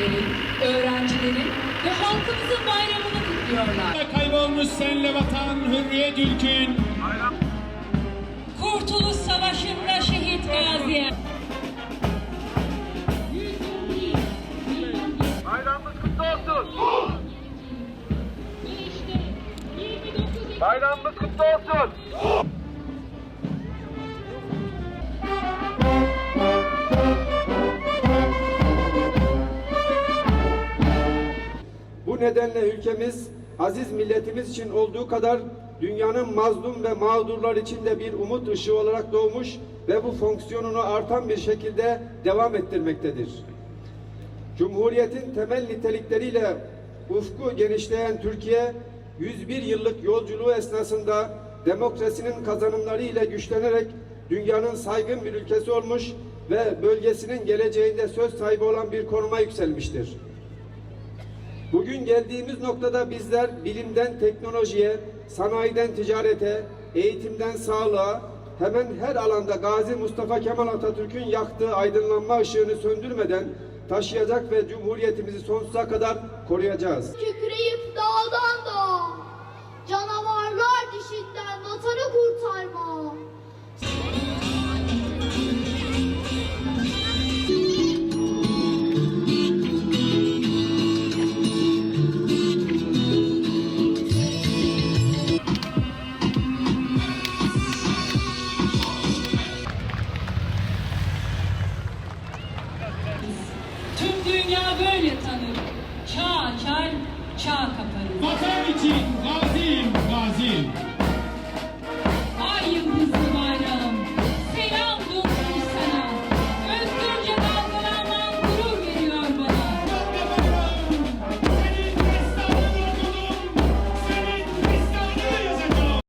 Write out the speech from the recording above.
öğretmenlerin, öğrencilerin ve halkımızın bayramını kutluyorlar. Kaybolmuş senle vatan hürriyet ülkün. Kurtuluş Savaşı'nda şehit gaziye. Bayramımız kutlu olsun. Bayramımız kutlu olsun. Nedenle ülkemiz aziz milletimiz için olduğu kadar dünyanın mazlum ve mağdurlar için de bir umut ışığı olarak doğmuş ve bu fonksiyonunu artan bir şekilde devam ettirmektedir. Cumhuriyetin temel nitelikleriyle ufku genişleyen Türkiye, 101 yıllık yolculuğu esnasında demokrasinin kazanımları ile güçlenerek dünyanın saygın bir ülkesi olmuş ve bölgesinin geleceğinde söz sahibi olan bir konuma yükselmiştir. Bugün geldiğimiz noktada bizler bilimden teknolojiye, sanayiden ticarete, eğitimden sağlığa, hemen her alanda Gazi Mustafa Kemal Atatürk'ün yaktığı aydınlanma ışığını söndürmeden taşıyacak ve Cumhuriyetimizi sonsuza kadar koruyacağız. Kükreyip Dünya böyle tanır. Çağ açar, çağ kaparız. Vatan için gaziyim, gaziyim.